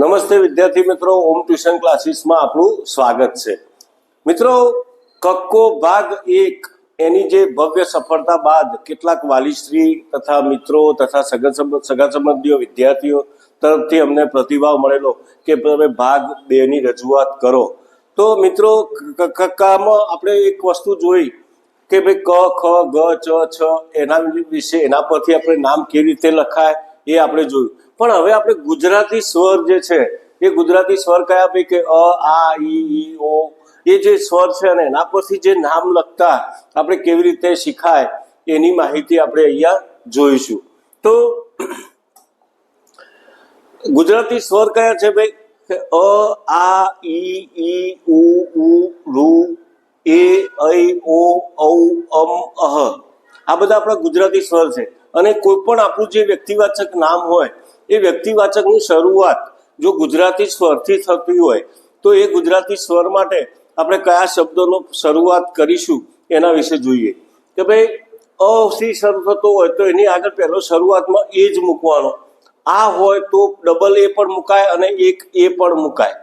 નમસ્તે વિદ્યાર્થી મિત્રો, ઓમ ટ્યુશન ક્લાસીસમાં આપણું સ્વાગત છે. મિત્રો, કક્કો ભાગ એક, એની જે ભવ્ય સફળતા બાદ કેટલાક વાલીશ્રી તથા મિત્રો તથા સગા સંબ- સગા સંબંધીઓ, વિદ્યાર્થીઓ તરફથી અમને પ્રતિભાવ મળેલો કે તમે ભાગ બેની રજૂઆત કરો. તો મિત્રો કક્કામાં આપણે એક વસ્તુ જોઈ કે ભાઈ ક, ખ, ગ, ચ, છ, એના વિશે એના પરથી આપણે નામ કેવી રીતે લખાય એ આપણે જોયું. પણ હવે આપણે ગુજરાતી સ્વર જે છે, એ ગુજરાતી સ્વર કયા ભાઈ કે અ, આ, ઈ ઈ, ઓ. એ જે સ્વર છે અને એના પરથી જે નામ લખતા આપણે કેવી રીતે શીખાય, એની માહિતી આપણે અહીંયા જોઈશું. તો ગુજરાતી સ્વર કયા છે ભાઈ? અ, આ, ઈ ઈ, ઉ ઉ ઋ એ, ઐ, ઓ, ઔ, અમ, અહ. આ બધા આપણા ગુજરાતી સ્વર છે. અને કોઈ પણ આપણું જે વ્યક્તિવાચક નામ હોય, એ વ્યક્તિવાચકની શરૂઆત જો ગુજરાતી સ્વરથી થતી હોય, તો એ ગુજરાતી સ્વર માટે આપણે કયા શબ્દોનો શરૂઆત કરીશું એના વિશે જોઈએ. કે ભાઈ અ સી શરૂ થતો હોય તો એની આગળ પહેલો શરૂઆતમાં એ જ મૂકવાનો. આ હોય તો ડબલ એ પણ મુકાય અને એક એ પણ મુકાય.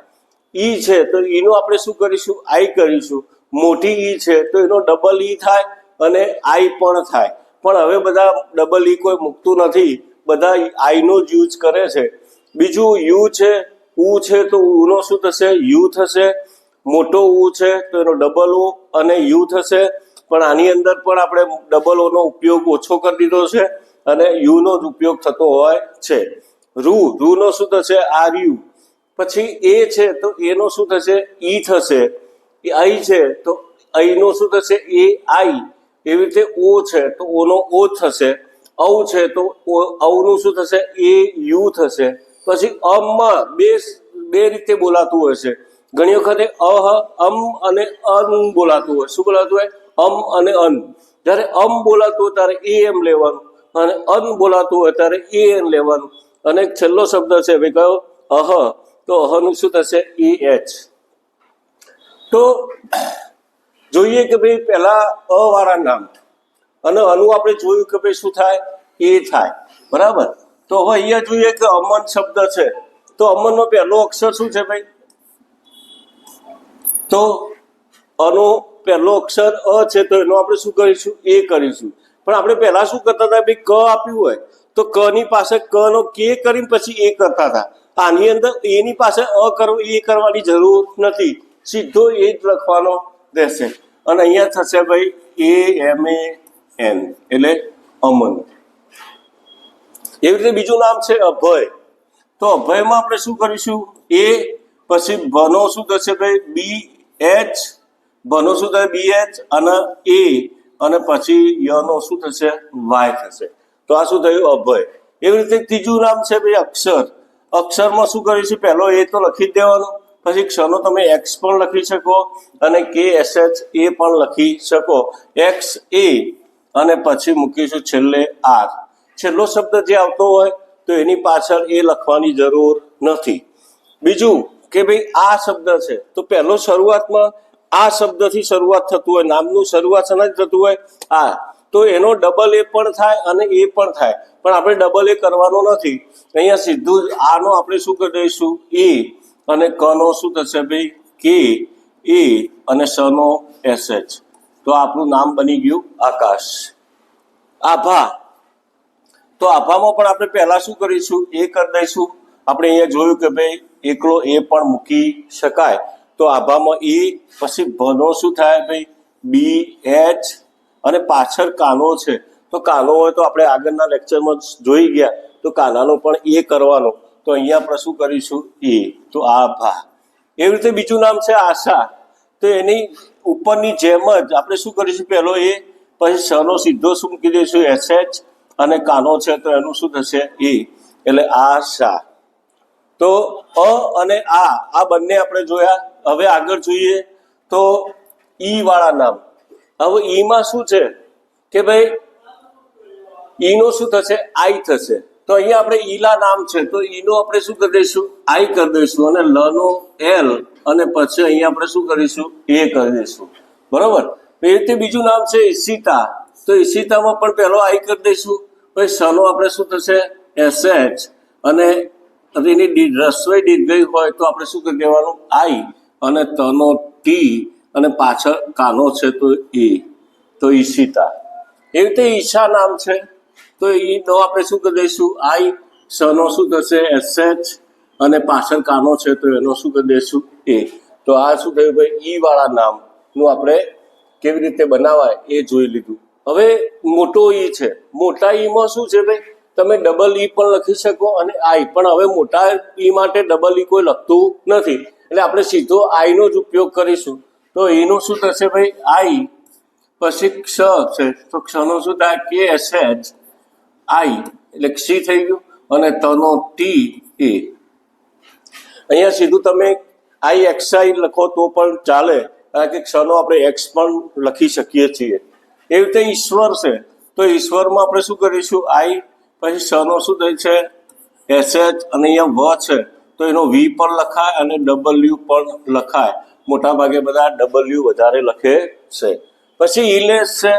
ઈ છે તો ઈનો આપણે શું કરીશું? આઈ કરીશું. મોટી ઈ છે તો એનો ડબલ ઈ થાય અને આઈ પણ થાય. પણ હવે બધા ડબલ ઈ કોઈ મૂકતું નથી. બધા આઈનો જ યુઝ કરે છે. બીજું યુ છે ઉ છે તો ઉનો શું થશે? યુ થશે. મોટો ઉ છે તો એનો ડબલ ઓ અને યુ થશે. પણ આની અંદર પણ આપણે ડબલ ઓનો ઉપયોગ ઓછો કરી દીધો છે અને યુનો જ ઉપયોગ થતો હોય છે. રૂ રૂનો શું થશે? આર યુ પછી એ છે તો એનો શું થશે? ઈ થશે. એ આઈ છે તો અહીંનો શું થશે? એ આઈ એવી રીતે ઓ છે તો ઓનો ઓ થશે, ઔ છે તો ઔનું શું થશે? એ, યુ થશે. પછી અમમાં બે બે રીતે બોલાતું હોય છે. ઘણી વખતે અહ, અમ અને અન બોલાતું હોય. શું બોલાતું હોય? અમ અને અન. જ્યારે અમ બોલાતું હોય ત્યારે એ એમ લેવાનું. અને અન બોલાતું હોય ત્યારે એ એન લેવાનું. અને છેલ્લો શબ્દ છે ભાઈ કયો અહ. તો અહનું શું થશે? E H. તો જોઈએ કે ભાઈ પહેલા અ વાળા નામ અને અનુ આપણે જોયું કે ભાઈ શું થાય? એ થાય. બરાબર? તો હવે અહીંયા જોઈએ કે અમન શબ્દ છે. તો અમનનો પહેલો અક્ષર શું છે ભાઈ? તો અનો પહેલો અક્ષર અ છે, તો એનો આપણે શું કરીશું? એ કરીશું. પણ આપણે પહેલા શું કરતા હતા? ભાઈ ક આપ્યું હોય. તો ક ની પાસે ક નો કે કરીને પછી એ કરતા હતા. આની અંદર એની પાસે અ કરવું, એ કરવાની જરૂર નથી. સીધો એ જ લખવાનો રહેશે. અને અહીંયા થશે ભાઈ એ એમ એ એન એટલે અમન. એવી રીતે બીજું નામ છે અભય. તો અભયમાં આપણે શું કરીશું? એ પછી ભનો શું થશે ભાઈ? બી એચ ભનો શું થશે? બી એચ અને એ અને પછી યનો શું થશે? વાય થશે. તો આ શું થયું? અભય. એવી રીતે ત્રીજું નામ છે ભાઈ અક્ષર. અક્ષરમાં શું કરીશું? પહેલો એ તો લખી જ દેવાનો. પછી ક્ષનો તમે એક્સ પણ લખી શકો અને કે એસ એચ એ પણ લખી શકો. એક્સ એ અને પછી મૂકીશું છેલ્લે આર છેલ્લો શબ્દ જે આવતો હોય તો એની પાછળ એ લખવાની જરૂર નથી. બીજું કે ભાઈ આ શબ્દ છે, તો પહેલો શરૂઆતમાં આ શબ્દથી શરૂઆત થતું હોય, નામનું શરૂઆત જ થતું હોય? આ તો એનો ડબલ એ પણ થાય અને એ પણ થાય. પણ આપણે ડબલ એ કરવાનો નથી. અહીંયા સીધું આનો આપણે શું કરી દઈશું? એ અને કનો શું થશે ભાઈ? કે એ અને સનો એસ એચ તો આપણું નામ બની ગયું આકાશ. આભા. તો આભામાં પણ આપણે પહેલા શું કરીશું? એ કરી દઈશું. આપણે અહીંયા જોયું કે ભાઈ, એકલો એ પણ મૂકી શકાય. તો આભામાં એ પછી ભનો શું થાય ભાઈ? બી એચ અને પાછળ કાનો છે. તો કાનો હોય તો આપણે આગળના લેક્ચરમાં જોઈ ગયા. તો કાનાનો પણ એ કરવાનો. તો અહીંયા આપણે શું કરીશું? એ, તો આભા. એવી રીતે બીજું નામ છે આશા. તો એની ઉપરની જેમ જ આપણે શું કરીશું? પહેલો એ, પછી સનો સીધો શું મૂકી દઈશું? એસ એચ, અને કાનો છે તો એનું શું થશે? એ. એટલે આશા. તો અ અને આ આ બંને આપણે જોયા. હવે આગળ જોઈએ તો ઈ વાળા નામ. હવે ઈમાં શું છે? કે ભાઈ, ઈનો શું થશે? આઈ થશે. તો અહીંયા આપણે ઈલા નામ છે. તો ઈનો આપણે શું કરી દઈશું? આઈ કરી દઈશું અને લ નો એલ અને પછી અહીંયા આપણે શું કરીશું એ કરી દઈશું. બરોબર? એ રીતે બીજું નામ છે ઈશિતા. તો ઈશિતામાં પણ પહેલો આઈ કરી દઈશું. પછી સનો આપણે શું થશે? S H. અને એની રસોઈ દીર્ઘઈ હોય તો આપણે શું કરી દેવાનું? આઈ. અને તનો ટી અને પાછળ કાનો છે તો એ. તો ઈશિતા. એવી રીતે ઈશા નામ છે. તો એ નો આપણે શું કરી દઈશું? આઈ સનો શું થશે? એસ એચ અને પાછળ કાનો છે, તો એનો શું કરી દઈશું? એ તો આ શું થયું ભાઈ? ઈ વાળા નામનું આપણે કેવી રીતે બનાવાય એ જોઈ લીધું. હવે મોટો ઈ છે. મોટા ઈમાં શું છે ભાઈ? તમે ડબલ ઈ પણ લખી શકો અને આઈ પણ હવે મોટા ઈ માટે ડબલ ઈ કોઈ લખતું નથી. એટલે આપણે સીધો આઈનો જ ઉપયોગ કરીશું. તો એનું શું થશે ભાઈ? આઈ પછી ક્ષ છે. તો ક્ષનો શું થાય? કે એસ એચ આઈ, એટલે સી થઈ ગયું અને તનો ટી એ અહીંયા સીધું તમે આઈ એક્સઆઈ લખો તો પણ ચાલે, કારણ કે ક્ષનો આપણે એક્સ પણ લખી શકીએ છીએ. એવી રીતે ઈશ્વર છે. તો ઈશ્વરમાં આપણે શું કરીશું? આઈ, પછી ક્ષનો શું થાય છે? એસ એચ અને અહીંયા વ છે. તો એનો વી પણ લખાય અને ડબલ્યુ પણ લખાય. મોટા ભાગે બધા ડબલ્યુ વધારે લખે છે. પછી ઇલેસ છે.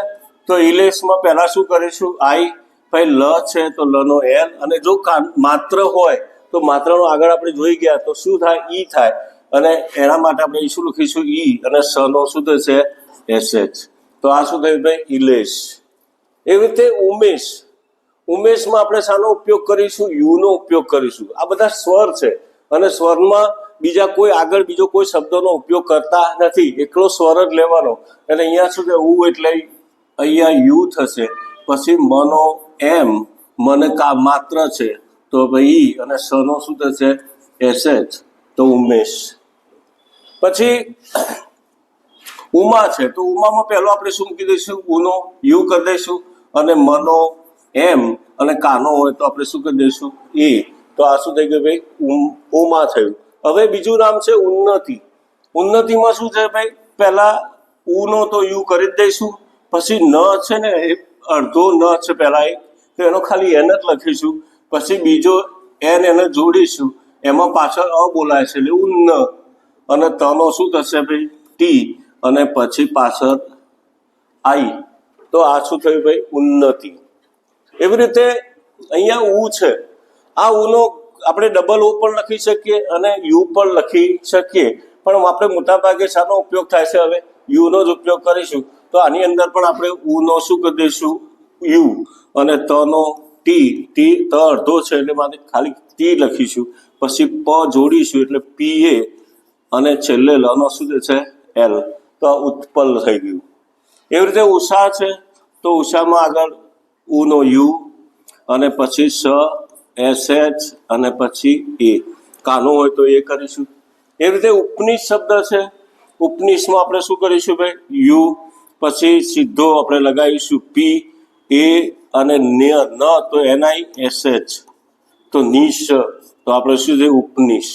તો ઇલેસમાં પહેલાં શું કરીશું? આઈ પછી લ છે તો લ નો એલ અને જો માત્ર હોય, તો માત્રનો આગળ આપણે જોઈ ગયા, તો શું થાય? ઈ થાય. અને એના માટે આપણે શું લખીશું? ઈ. અને સ નો શું થશે? S H. તો આ શું થયું ભાઈ? ઇલેશ એવી રીતે ઉમેશ. ઉમેશમાં આપણે શાનો ઉપયોગ કરીશું? યુનો ઉપયોગ કરીશું. આ બધા સ્વર છે. અને સ્વરમાં બીજા કોઈ આગળ બીજો કોઈ શબ્દનો ઉપયોગ કરતા નથી. એકલો સ્વર જ લેવાનો. અને અહીંયા શું છે ઉ એટલે અહીંયા યુ થશે. પછી મનો એમ મને કા માત્ર છે, તો ભાઈ અને સનો શું થશે એસ એચ તો ઉમેશ. પછી ઉમા છે, તો ઉમામાં પહેલો આપણે શું મૂકી દઈશું? ઉનો, યુ કરી દઈશું. અને મનો, એમ અને કાનો હોય તો આપણે શું કરી દઈશું? એ. તો આ શું થઈ ગયું ભાઈ? ઉમ થયું. હવે બીજું નામ છે ઉન્નતિ. ઉન્નતિમાં શું છે ભાઈ? પહેલા ઉનો તો યુ કરી જ દઈશું. પછી ન છે ને, એ અડધો ન છે પહેલા એક. તો એનો ખાલી એન જ લખીશું. પછી બીજો એન એને જોડીશું. એમાં પાછળ અ બોલાય છે એટલે ઉન્ન અને તનો શું થશે ભાઈ? ટી. અને પછી પાછળ આઈ. તો આ શું થયું ભાઈ? ઉન્નતિ. એવી રીતે અહીંયા ઉ છે. આ ઉનો આપણે ડબલ ઓ પણ લખી શકીએ અને યુ પણ લખી શકીએ. પણ આપણે મોટાભાગે શાનો ઉપયોગ થાય છે હવે? યુનો જ ઉપયોગ કરીશું. તો આની અંદર પણ આપણે ઉનો શું કરી દઈશું? યુ અને તનો ટી ટી, ત અડધો છે એટલે માટે ખાલી ટી લખીશું. પછી પ જોડીશું એટલે પી એ અને છેલ્લે લનો શું છે? એલ તો આ ઉત્પલ થઈ ગયું. એવી રીતે ઉષા છે. તો ઉષામાં આગળ ઉનો યુ અને પછી સ, એસ, એચ અને પછી એ. કાનો હોય તો એ કરીશું. એવી રીતે ઉપનિષ શબ્દ છે. ઉપનિષમાં આપણે શું કરીશું ભાઈ? યુ. પછી સીધો આપણે લગાવીશું પી એ અને ન્ય ન તો એનઆઈ એસ એચ તો નિશ, તો આપણે શું છે ઉપનિષ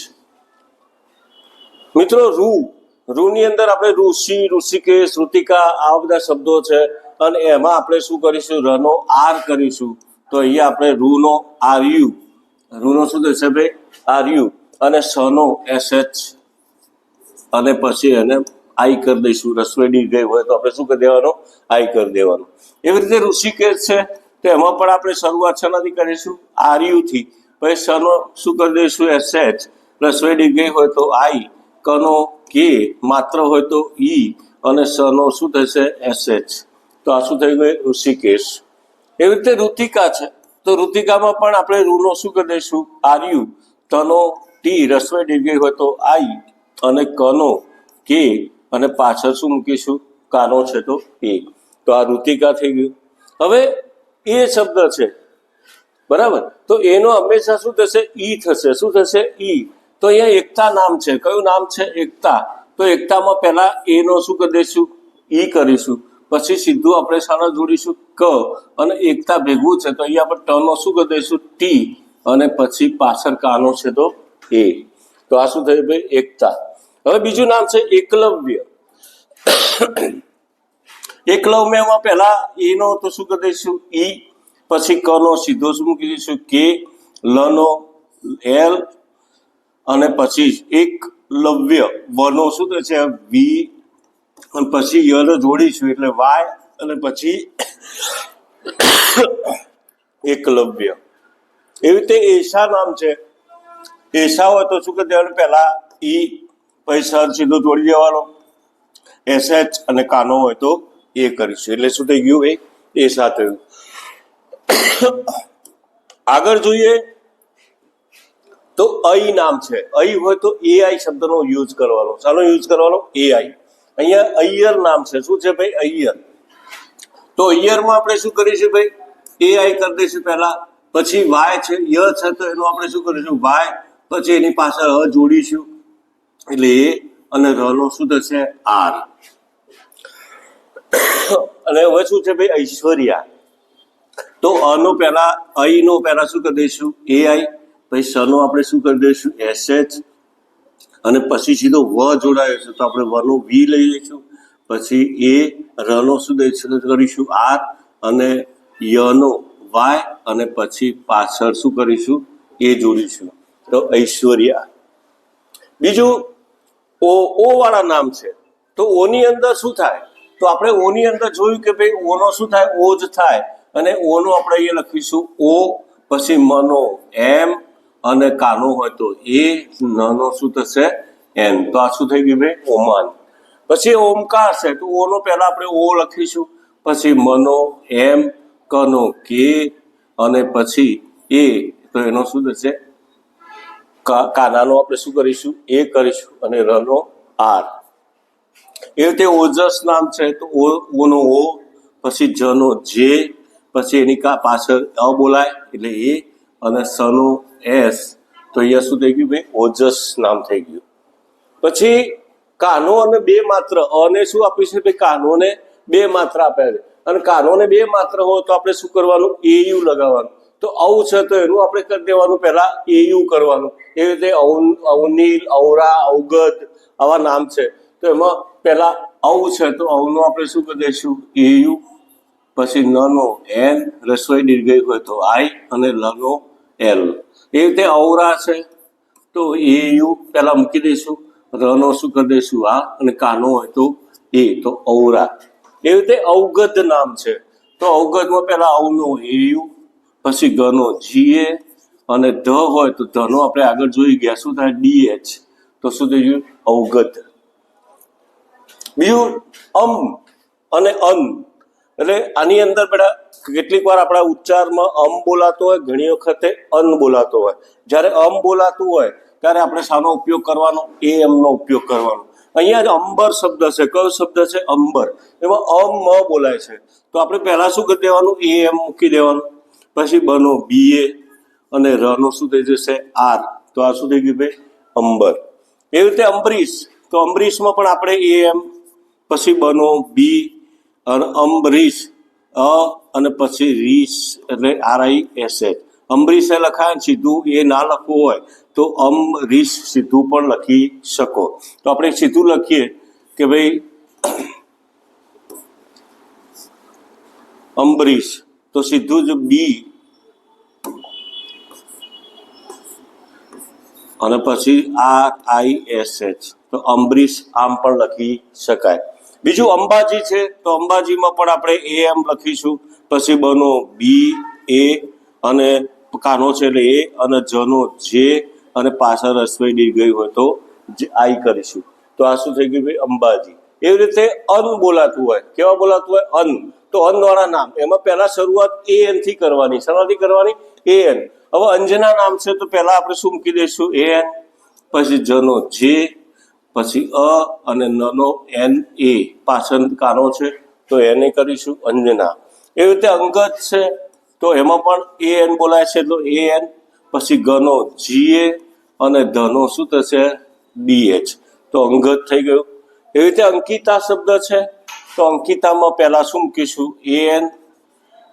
મિત્રો, રૂ. રૂની અંદર આપણે ઋષિ, ઋષિકેશ, ઋતિકા, આ બધા શબ્દો છે. અને એમાં આપણે શું કરીશું? રનો આર કરીશું. તો અહીંયા આપણે રૂનો આર યુ રૂનો શું થશે ભાઈ? આર યુ અને સનો એસ એચ અને પછી એને આઈ કરી દઈશું રસોઈ ગઈ હોય તો આપણે શું કરી દેવાનું? આઈ કરી દેવાનું. એવી રીતે ઋષિકેશ છે, તો એમાં પણ આપણે શરૂઆત શેનાથી કરીશું? આર્યુથી. પછી સનો શું કરી દઈશું? એસ એચ રસોઈ ગઈ હોય તો આઈ, કનો, કે, માત્ર હોય તો ઈ, અને સનો શું થશે? એસ એચ તો આ શું થઈ ગયું? ઋષિકેશ. એવી રીતે ઋતિકા છે. તો ઋતિકામાં પણ આપણે રૂનો શું કરી દઈશું? આર્યુ, તનો, ટી રસોઈ ડીગી હોય તો આઈ, અને કનો, કે અને પાછળ શું મૂકીશું? કાનો છે તો એ તો આ ઋતિકા થઈ ગયું. હવે એ શબ્દ છે. બરાબર? તો એનો હંમેશા શું થશે? ઈ થશે. શું થશે? ઈ. તો અહીંયા એકતા નામ છે. કયું નામ છે? એકતા. તો એકતામાં પહેલા એનો શું કરી દઈશું? ઈ કરીશું. પછી સીધું આપણે શાળા જોડીશું. ક. અને એકતા ભેગું છે. તો અહીંયા આપણે ટનો શું કરી દઈશું? ટી. અને પછી પાછળ કાનો છે તો એ. તો આ શું થયું ભાઈ? એકતા. હવે બીજું નામ છે એકલવ્ય. એકલવ્યમાં પહેલા એનો તો શું કરી દઈશું? ઈ, પછી કનો સીધો શું મૂકી દઈશું. કે લનો એલ, અને પછી એક લવ્ય વનો શું થાય છે? વી, અને પછી યલ જોડીશું એટલે વાય, અને પછી એકલવ્ય. એવી રીતે એશા નામ છે. એશા હોય તો શું દેવાનું? પહેલા ઈ પછી સર સીધો તોડી જવાનો એસએચ અને કાનો હોય તો એ કરીશું. એટલે શું થઈ ગયું એ? એ સાથે આગળ જોઈએ તો અઈ નામ છે. અઈ હોય તો એઆઈ શબ્દનો યુઝ કરવાનો. શાનો યુઝ કરવાનો? એઆઈ અહીંયા અય્યર નામ છે. શું છે ભાઈ? અય્યર. તો અય્યરમાં આપણે શું કરીશું ભાઈ? એઆઈ કરી દઈશું પહેલા. પછી વાય છે. ય છે તો એનું આપણે શું કરીશું? વાય પછી એની પાછળ અ જોડીશું. એટલે એ અને રનો શું થશે આર અને હવે શું છે ભાઈ? ઐશ્વર્યા. તો અનો પહેલા અઈ નો પહેલા શું કરી દઈશું? એ આઈ. પછી સનો આપણે શું કરી દઈશું? એસ એચ અને પછી સીધો વ જોડાયો છે. તો આપણે વનો વી લઈ લઈશું. પછી એ રનો શું દઈશું કરીશું? આર. અને યનો વાય. અને પછી પાછળ શું કરીશું? એ જોડીશું. તો ઐશ્વર્યા. બીજું ઓ ઓ વાળા નામ છે. તો ઓની અંદર શું થાય? તો આપણે ઓની અંદર જોયું કે ભાઈ ઓનો શું થાય? ઓ જ થાય. અને ઓનો આપણે અહીંયા લખીશું ઓ, પછી મનો એમ, અને કાનો હોય તો એ, નનો શું થશે? એન. તો આ શું થઈ ગયું ભાઈ? ઓમાન. પછી ઓમકાર છે. તો ઓનો પહેલા આપણે ઓ લખીશું. પછી મનો એમ, કનો કે, અને પછી એ. તો એનો શું થશે? કાનાનો આપણે શું કરીશું? એ કરીશું અને રનો આર. એ રીતે ઓજસ નામ છે તો ઓ ઓનો ઓ, પછી જનો જે, પછી એની કા પાછળ અ બોલાય, એટલે એ અને સનો એસ. તો અહીંયા શું થઈ ગયું ભાઈ? ઓજસ નામ થઈ ગયું. પછી કાનો અને બે માત્ર. અને શું આપ્યું છે ભાઈ? કાનોને બે માત્ર આપ્યા છે. અને કાનોને બે માત્ર હોય તો આપણે શું કરવાનું? એયુ લગાવવાનું. તો અવ છે તો એનું આપણે કરી દેવાનું પહેલા એયુ કરવાનું. એ રીતે અવ અવનીલ, અવરા અવગત આવા નામ છે. તો એમાં પહેલા અવ છે તો અવનું આપણે શું કરી દઈશું? એયુ પછી નનો, એન, રસોઈ દીર્ઘય હોય તો આઈ અને લનો, એલ. એ રીતે અવરા છે તો એયુ પહેલાં મૂકી દઈશું. રનો શું કરી દઈશું? આ અને કાનો હોય તો એ, તો અવરા. એ રીતે અવગત નામ છે. તો અવગતમાં પહેલા અવનું એ યુ પછી ગનો જીએ અને ધ હોય તો ધનો આપણે આગળ જોઈ ગયા. શું થાય? ડીએચ તો શું થઈ ગયું? અવગત. બીજું અમ અને અન. એટલે આની અંદર બધા કેટલીક વાર આપણા ઉચ્ચારમાં અમ બોલાતો હોય, ઘણી વખતે અન બોલાતો હોય. જ્યારે અમ બોલાતું હોય, ત્યારે આપણે શાનો ઉપયોગ કરવાનો? એ એમનો ઉપયોગ કરવાનો. અહીંયા જ અંબર શબ્દ છે. કયો શબ્દ છે? અંબર. એમાં અમ મ બોલાય છે. તો આપણે પહેલા શું કરી દેવાનું? એ એમ મૂકી દેવાનું. પછી બનો બી એ અને રનો શું થઈ જશે? આર. તો આ શું થઈ ગયું ભાઈ? અંબર. એવી રીતે અંબરીશ. તો અંબરીશમાં પણ આપણે એ એમ, પછી બનો બી અને અંબરીશ, અ અને પછી રીશ એટલે આર આઈ એસ એચ. અંબરીશે લખાય સીધું એ ના લખવું હોય તો અંબરીશ સીધું પણ લખી શકો. તો આપણે સીધું લખીએ કે ભાઈ અમ્બરીશ તો સીધું જ બી અને પછી આર આઈ એસ એચ તો અંબરીશ આમ પણ લખી શકાય. બીજું અંબાજી છે, તો અંબાજીમાં પણ આપણે એ એમ લખીશું. પછી બનો બી એ અને કાનો છે એટલે એ અને જનો જે અને પાછળ રસોઈ ડી ગઈ હોય તો આઈ કરીશું. તો આ શું થઈ ગયું ભાઈ? અંબાજી. એવી રીતે અન બોલાતું હોય. કેવા બોલાતું હોય? અન તો અન વાળા નામ. એમાં પહેલા શરૂઆત એ એનથી કરવાની. શરૂઆતથી કરવાની એ એન હવે અંજના નામ છે તો પહેલા આપણે શું મૂકી દઈશું? એ એન પછી જનો જે, પછી અ અને નનો એન એ. પાછળ કાનો છે તો એને કરીશું અંજના. એવી રીતે અંગત છે તો એમાં પણ એ એન બોલાય છે તો એ એન પછી ગનો જીએ અને ધનો શું થશે? ડીએચ તો અંગત થઈ ગયું. એવી રીતે અંકિતા શબ્દ છે, તો અંકિતામાં પહેલા શું મૂકીશું? એ એન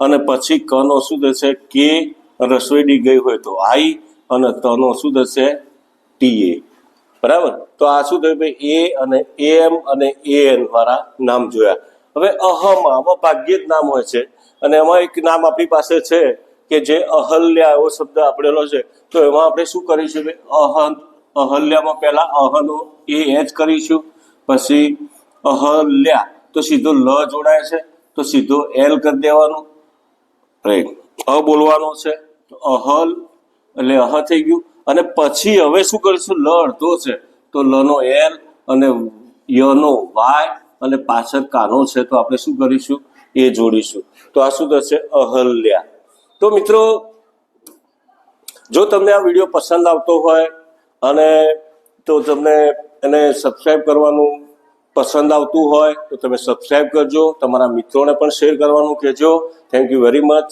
અને પછી કનો શું થશે? કે રસોઈડી ગઈ હોય તો આઈ અને તનો શું થશે? ટી એ બરાબર? તો આ શું થયું ભાઈ? એ અને એમ અને એ એન વાળા નામ જોયા. હવે અહમાં આમાં ભાગ્યે જ નામ હોય છે. અને એમાં એક નામ આપણી પાસે છે કે જે અહલ્યા એવો શબ્દ આપણેલો છે. તો એમાં આપણે શું કરીશું અહન અહલ્યામાં પહેલા અહનો એ એચ કરીશું. પછી અહલ્યા તો સીધો લ જોડાય છે, તો સીધો એલ કરી દેવાનું. રાઈટ અ બોલવાનો છે, તો અહલ એટલે અહ થઈ ગયું. અને પછી હવે શું કરીશું? લ અડધો છે, તો લનો એલ અને યનો વાય અને પાછળ કાનો છે, તો આપણે શું કરીશું? એ જોડીશું. તો આ શું થશે? અહલ્યા તો મિત્રો, જો તમને આ વીડિયો પસંદ આવતો હોય અને તો તમને એને સબસ્ક્રાઈબ કરવાનું પસંદ આવતું હોય તો તમે સબસ્ક્રાઈબ કરજો. તમારા મિત્રોને પણ શેર કરવાનું કહેજો. Thank you very much